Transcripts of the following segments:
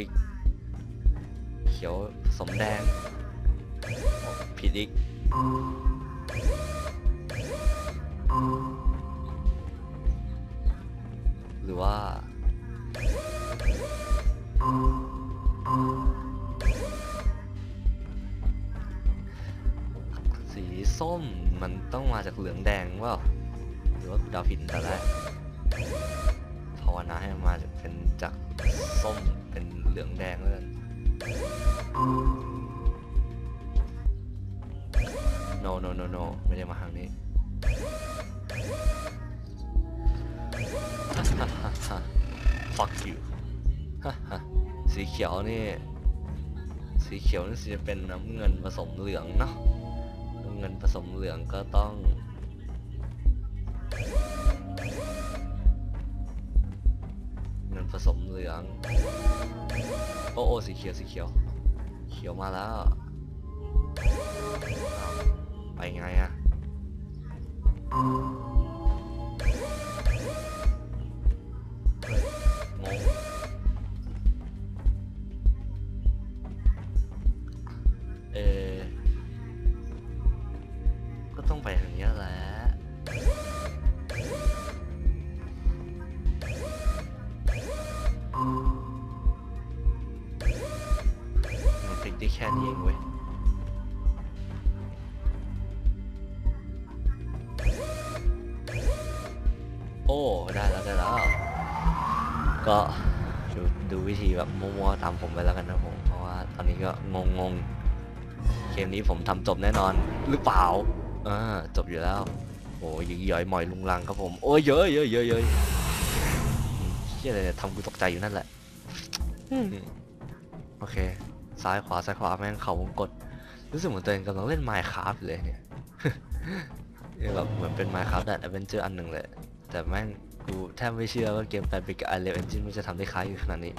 อีก เขียวสมแดง ผิดอีก หรือว่า สีส้มมันต้องมาจากเหลืองแดงว่าหรือว่าดาวผิดแต่แรก no no no no ไม่ได้มาทางนี้ fuck you สีเขียวนี่ สีเขียวนี่จะเป็นน้ำเงินผสมเหลืองเนาะน้ำเงินผสมเหลืองก็ต้องเงินผสมเหลือง โอ้โอ้สีเขียวสีเขียว ขียวมาแล้วอ้าวไปไงอะ มั่วๆตามผมไปแล้วกันนะผมเพราะว่าตอนนี้ก็งงๆเกมนี้ผมทำจบแน่นอนหรือเปล่าอ่าจบอยู่แล้วโอ้ยยิงย่อยหมอยลุงลังครับผมโอ้ยเยอะเยอะเยอะเยอะอืมเฮียอะไรเนี่ยทำกูตกใจอยู่นั่นแหละอืมโอเค ซ้ายขวาซ้ายขวาแม่งเขาวงกดรู้สึกเหมือนตัวเองกำลังเล่น Minecraft อยู่เลยเนี่ยเนี่ยแบบเหมือนเป็น Minecraft แต่ Adventure อันหนึ่งเลย แต่แม่งกูแทบไม่เชื่อว่าเกมแปลนไปกับ Unreal Engine มันจะทำได้คล้ายอยู่ขนาดนี้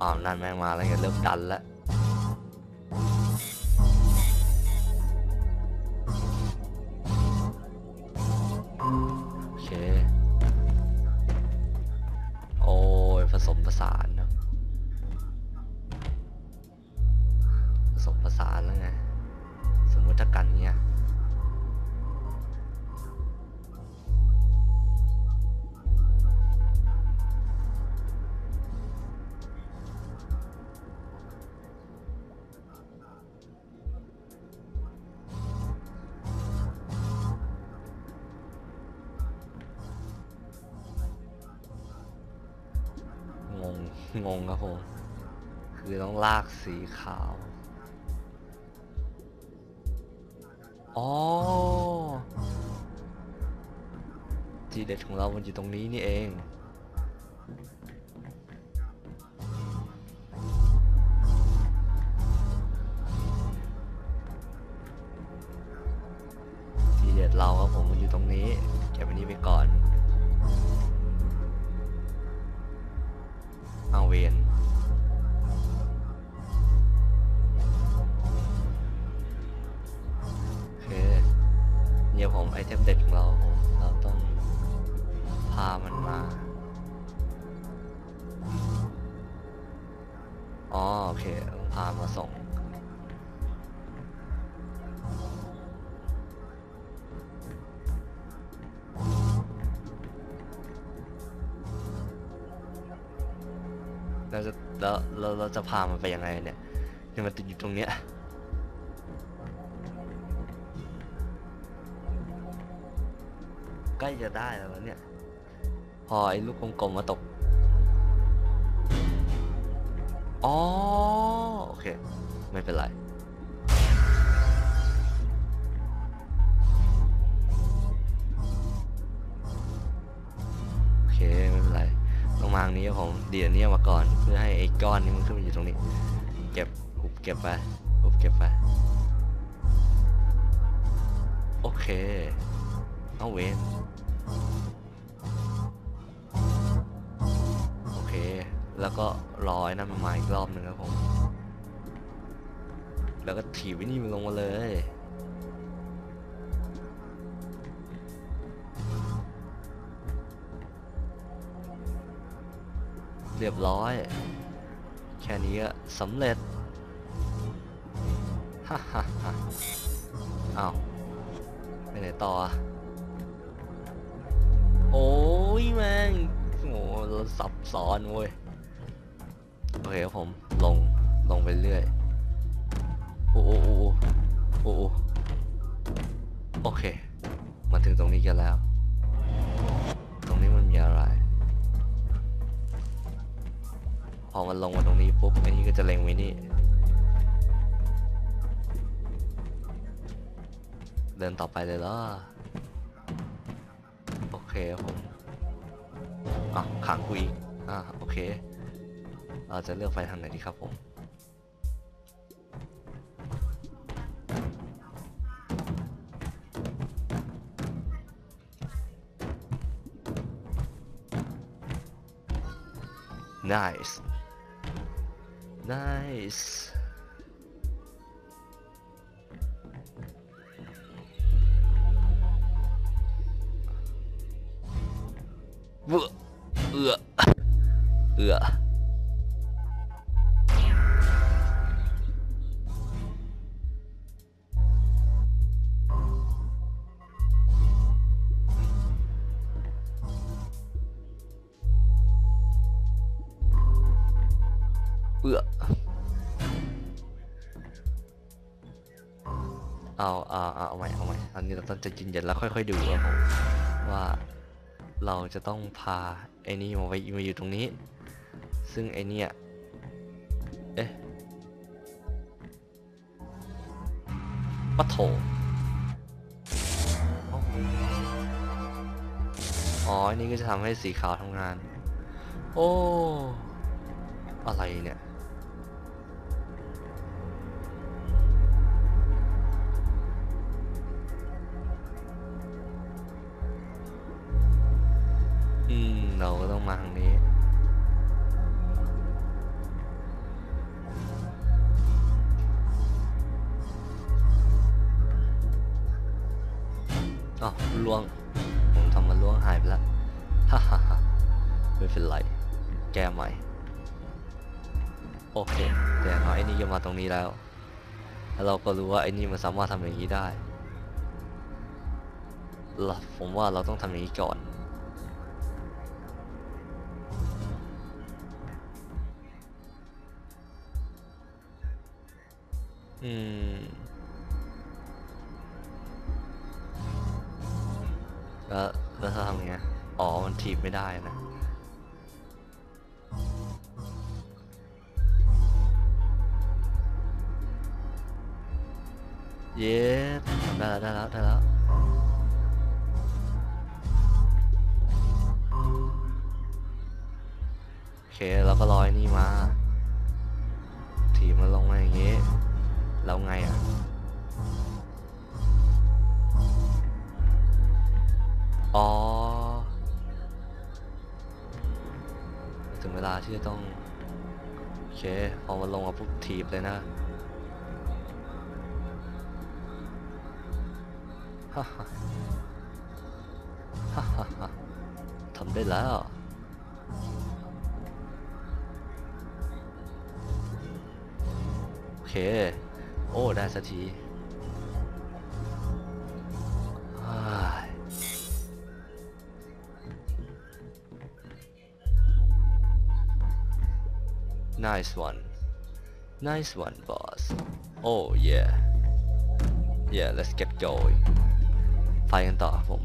อ๋อนั่นแม่งมาแล้วไงเริ่มดันแล้ว งงครับผม คือต้องลากสีขาว อ๋อ ทีเด็ดของเรา มันอยู่ตรงนี้นี่เองทีเด็ดเราครับผมมันอยู่ตรงนี้ เก็บอันนี้ไปก่อน เราจะเราเราจะพามันไปยังไงเนี่ยที่มันติดอยู่ตรงเนี้ยใกล้จะได้แล้วเนี่ย พอไอ้ลูกกลมๆมาตก อ๋อ โอเค ไม่เป็นไร ต้องเดี๋ยวนี้มาก่อน เพื่อให้ไอ้ก้อนนี้มันขึ้นมาอยู่ตรงนี้ เก็บหุบเก็บไปหุบเก็บไปโอเค เอาเวนโอเค แล้วก็รอไอ้นั่นมาอีกรอบหนึ่งครับผม แล้วก็ถีบไว้นี่มันลงมาเลย เรียบร้อย แค่นี้สำเร็จฮ่าฮ่าฮ่าอ้าวไปไหนต่อ โอ้ยแม่งโอ้เราซับซ้อนเว้ย โอเคครับผมลงลงไปเรื่อย โอ้โอ้โอ้โอ้โอ้โอเค มาถึงตรงนี้กันแล้ว อมันลงมาตรงนี้ปุ๊บอันนี้ก็จะเล็งไว้นี่ เดินต่อไปเลยเหรอ โอเคครับผมอะขังกูอีกอะโอเค เราจะเลือกไปทางไหนดีครับผม nice nice เเราต้องใจะเย็นแล้วค่อยๆดูครับผมว่าเราจะต้องพาไอ้นี่มาไว้มาอยู่ตรงนี้ ซึ่งไอ้เนี่ยเอ๊ะปะโถอ๋ออ๋ออันนี้ก็จะทำให้สีขาวทำงาน โอ้ อะไรเนี่ย ใหม่ โอเค แต่อย่างน้อยไอ้นี่ก็มาตรงนี้แล้ว แล้วเราก็รู้ว่าไอ้นี่มันสามารถทำอย่างนี้ได้เราผมว่าเราต้องทำอย่างนี้ก่อน อืมแล้วแล้วถ้าทำไง อ๋อ มันถีบไม่ได้นะ เย้ได้แล้วได้แล้วได้แล้วโอเคเราก็ลอยนี่มาถีบมันลงมาอย่างงี้แล้วไงอะอ๋อ ถึงเวลาที่จะต้อง โอเค พอมันลงมาปุ๊บถีบเลยนะ ฮ่าฮ่าฮ่าฮ่าฮ่าทำได้แล้ว โอเค โอ้ ได้สักทีอ้าย Nice one. Nice one, boss. Oh yeah. Yeah, let's get going. ไปกันต่อผม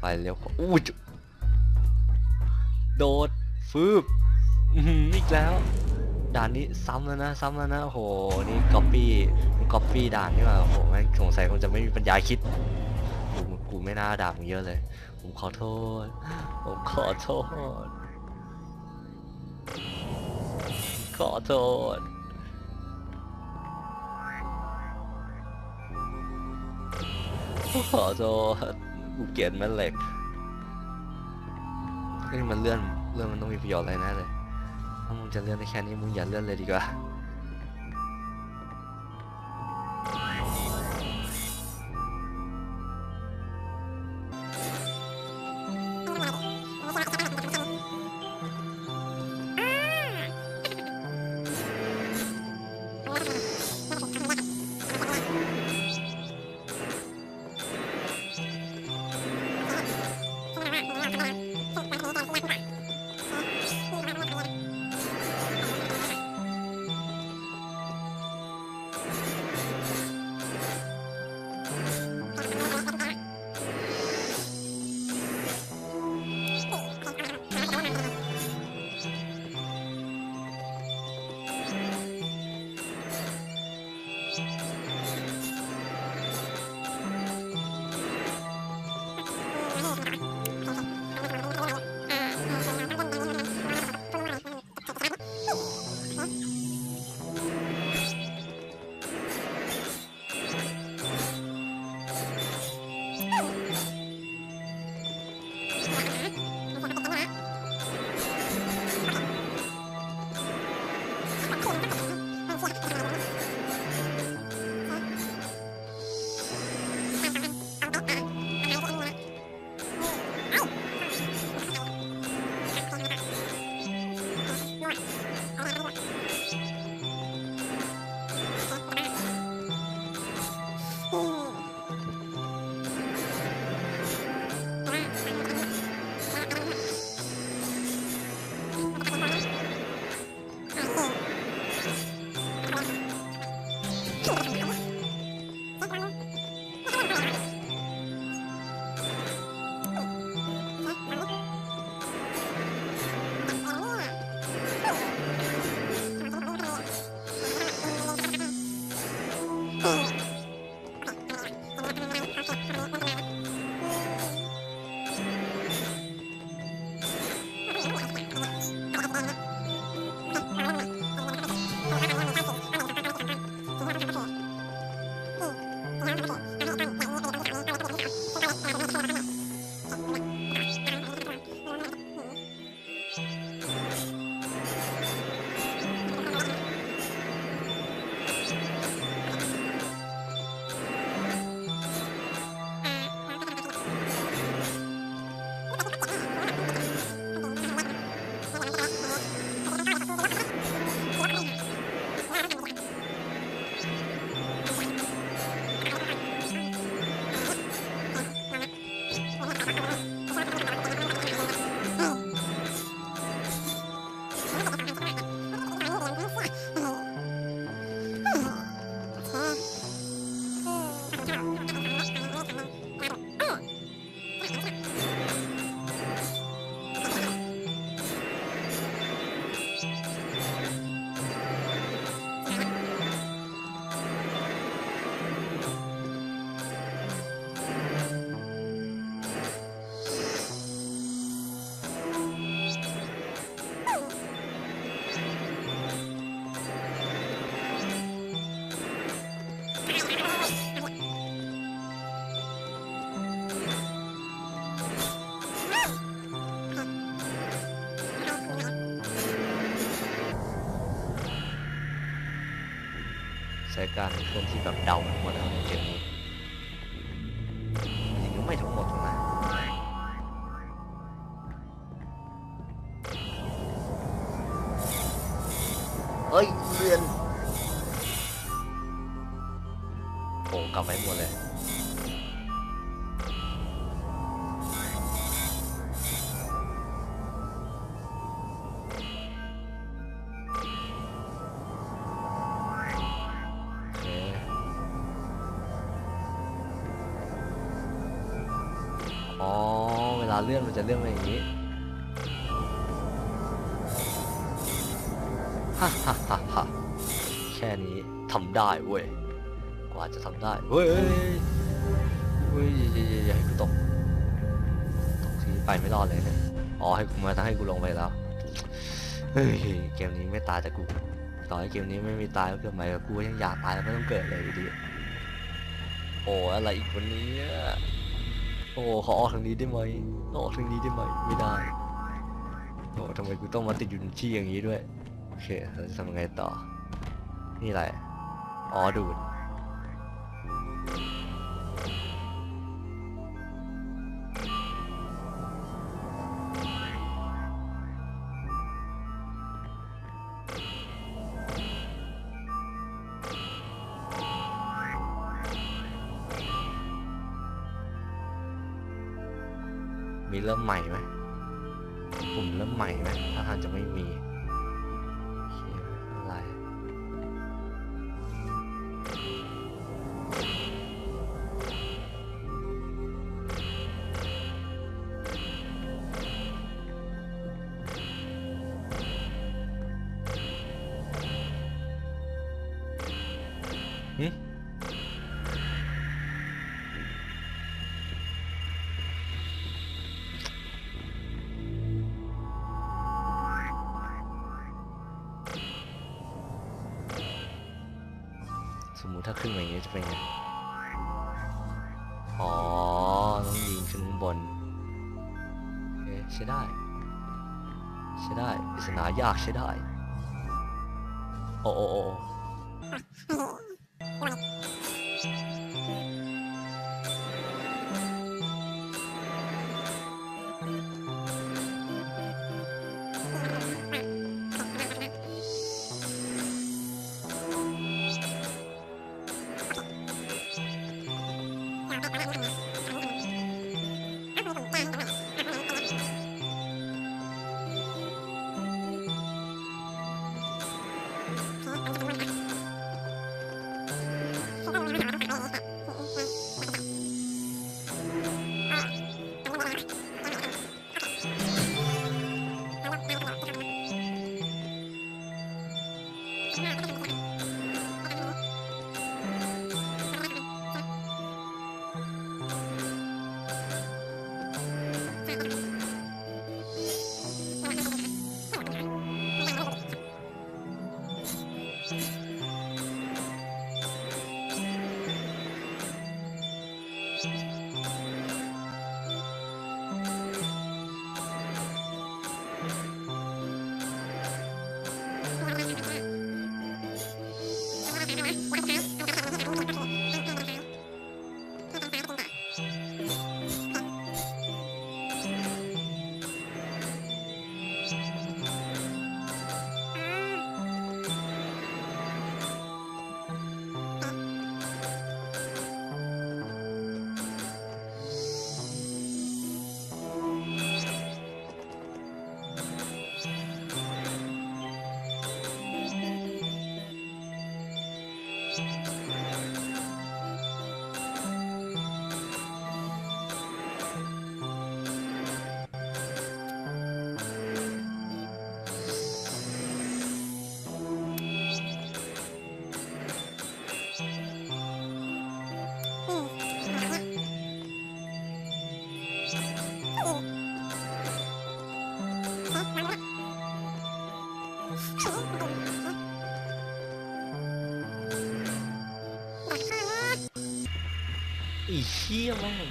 ไปเร็วกว่าอู้จุโดดฟืบอีกแล้ว ด่านนี้ซ้ำแล้วนะซ้ำแล้วนะโหนี่ก๊อปปี้ก๊อปปี้ด่านนี่มาโอ้โหแม่งสงสัยคงจะไม่มีปัญญาคิดกูกูไม่น่าด่ามึงเยอะเลย ผมขอโทษ ผมขอโทษ ขอโทษ ขอโทษกูเกลียดแม่เหล็กเฮ้ยมันเลื่อนเลื่อนมันต้องมีประโยชน์อะไรแน่เลย ถ้ามึงจะเลื่อนได้แค่นี้มึงอย่าเลื่อนเลยดีกว่า ช้การเคลื่อนที่แบบเดาทั้งหมดแล้วในเกมนี้จริงก็ไม่ทั้งหมดหรอกนะเฮ้ยเรียนโอ้กลับไปหมดเลย จะทำได้เว้ยเว้ยอย่าให้กูตกตกทีไปไม่รอดเลยเนี่ยอ๋อให้กูมาทั้งให้กูลงไปแล้วเฮ้ยเกมนี้ไม่ตายแต่กูต่อให้เกมนี้ไม่มีตายก็เกิดใหม่กับกูยังอยากตายแล้วไม่ต้องเกิดเลยดีโอ้อะไรอีกวันนี้โอ้ขอออกทางนี้ได้ไหมออกทางนี้ได้ไหมไม่ได้โอ้ทำไมกูต้องมาติดอยู่ในที่อย่างนี้ด้วยโอเคเราจะทำไงต่อนี่อะไรอ๋อดูด มีเริ่มใหม่ไหมปุ่มเริ่มใหม่ไหมถ้าทางจะไม่มี ถ้าขึ้นมาอย่างนี้จะเป็นไง อ๋อ ต้องยิงขึ้นข้างบนเอเคใช้ได้ ใช้ได้ปริศนายากใช้ได้ โอ้โอ้โอ้ เ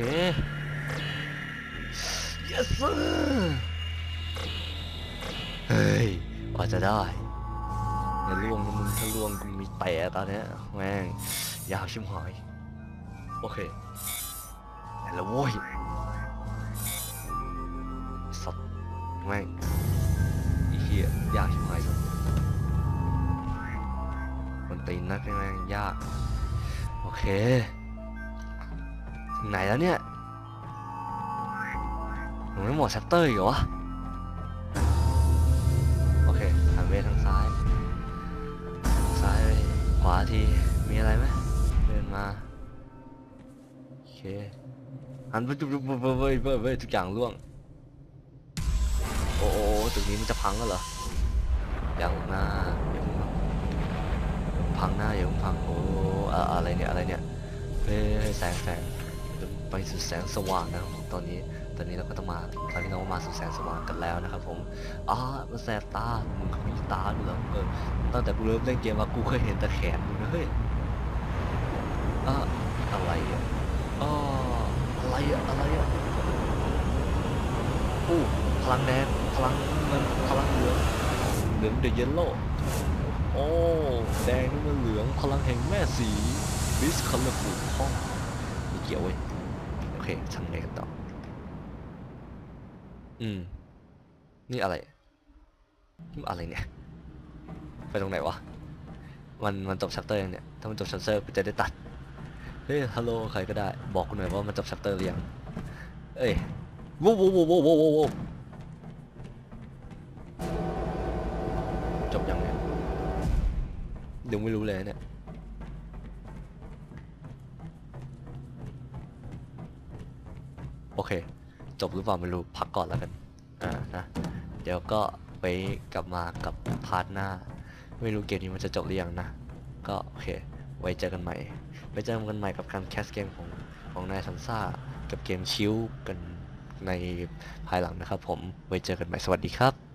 yes sir เฮ้ยกว่าจะได้อย่าล่วงนะมึงถ้าล่วงกูมีแตะตอนนี้แม่งยาวชิมหายโอเคแต่ละโว้ยสัตว์แม่งอ้เหี้ยยากชิมหายสัตว์มันตีนนักแม่งยาก โอเค ถึงไหนแล้วเนี่ยหนูไม่หมดแชปเตอร์อีกเหรอโอเคหันไปทางซ้าย ซ้ายไปขวาทีมีอะไรไหมเดินมาโอเคหันไปจุ๊บจุบเว้ยเว้ยเว้ยทุกอย่างร่วงโอ้โอ้ตึกนี้มันจะพังแล้วเหรอยังนะยังพังหน้าอย่างพังโอ้อะอะไรเนี่ยอะไรเนี่ยเฮ้ยแสงแสง ไปสู่แสงสว่างนะครับผมตอนนี้ตอนนี้เราก็ต้องมาตอนนี้เราก็มาสู่แสงสว่างกันแล้วนะครับผมอ๋อมันแสบตามึงเขามีตาด้วยเหรอเออตั้งแต่กูเริ่มเล่นเกมมากูเคยเห็นแต่แขนมึงนะเฮ้ยอะอะไรอะอ๋ออะไรอะอะไรอะอู้พลังแดงพลังเงินพลังเหลืองเหลืองเดอะเยลโล่โอ้แดงนี่มันเหลืองพลังแห่งแม่สีบิสคัลเลอร์ฟูห้องมีเกี่ยวเว้ย ทำไงกันต่อ อืม นี่อะไรนี่อะไรเนี่ย ไปตรงไหนวะ มันมันจบชัปเตอร์ยังเนี่ย ถ้ามันจบชัปเตอร์กูจะได้ตัด เฮ้ย ฮัลโหล ใครก็ได้ บอกกูหน่อยว่ามันจบชัปเตอร์หรือยัง เอ้ยโว้วโว้วโว้วโว้วโว้วโว้วจบยังเนี่ยยังไม่รู้เลยเนี่ย โอเค จบหรือเปล่าไม่รู้พักก่อนแล้วกันอ่านะเดี๋ยวก็ไปกลับมากับพาร์ทหน้า ไม่รู้เกมนี้มันจะจบหรือยังนะ ก็โอเค ไว้เจอกันใหม่ ไว้เจอกันใหม่กับการแคสเกมของของนายซันซ่ากับเกมชิวกันในภายหลังนะครับผม ไว้เจอกันใหม่ สวัสดีครับ